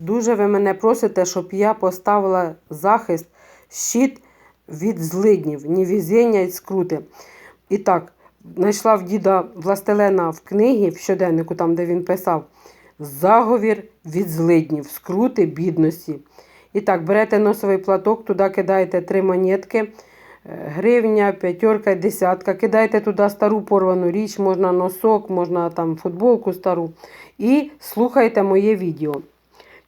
Дуже ви мене просите, щоб я поставила захист, щит від злиднів, невезіння і скрути. І так, знайшла в діда Властелена в книгі, в щоденнику, там, де він писав, заговір від злиднів, скрути, бідності. І так, берете носовий платок, туди кидаєте три монетки, е, гривня, п'ятерка, десятка. Кидаєте туди стару порвану річ, можна носок, можна там футболку стару. І слухайте моє відео.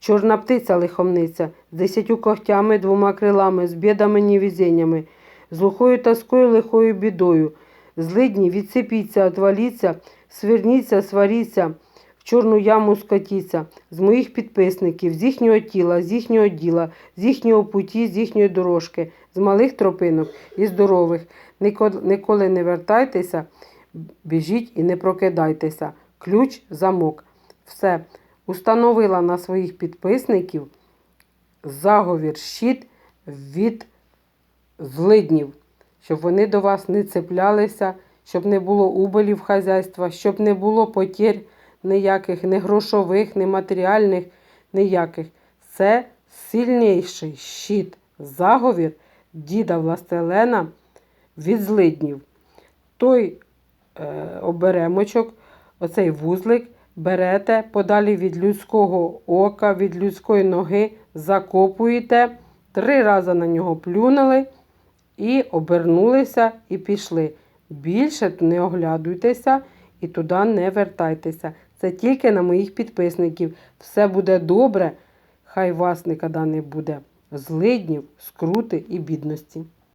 Чорна птиця лихомниця, з десятью когтями, двома крилами, з бідами невезіннями, з лухою тоскою, лихою бідою. Злидні, відсипіться, отваліться, сверніться, сваріться, в чорну яму скотіться, з моїх підписників, з їхнього тіла, з їхнього діла, з їхнього путі, з їхньої дорожки, з малих тропинок і здорових. Ніколи не вертайтеся, біжіть і не прокидайтеся. Ключ, замок. Все. Установила на своїх підписників заговір щит від злиднів, щоб вони до вас не цеплялися, щоб не було убилів хазяйства, щоб не було потерь ніяких, ні грошових, ні матеріальних, ніяких. Це сильніший щит, заговір діда Властелена від злиднів. Той е, оберемочок, оцей вузлик, берете подалі від людського ока, від людської ноги, закопуєте, три рази на нього плюнули і обернулися і пішли. Більше не оглядуйтеся і туди не вертайтеся. Це тільки на моїх підписників. Все буде добре, хай вас ніколи не буде злиднів, скрути і бідності.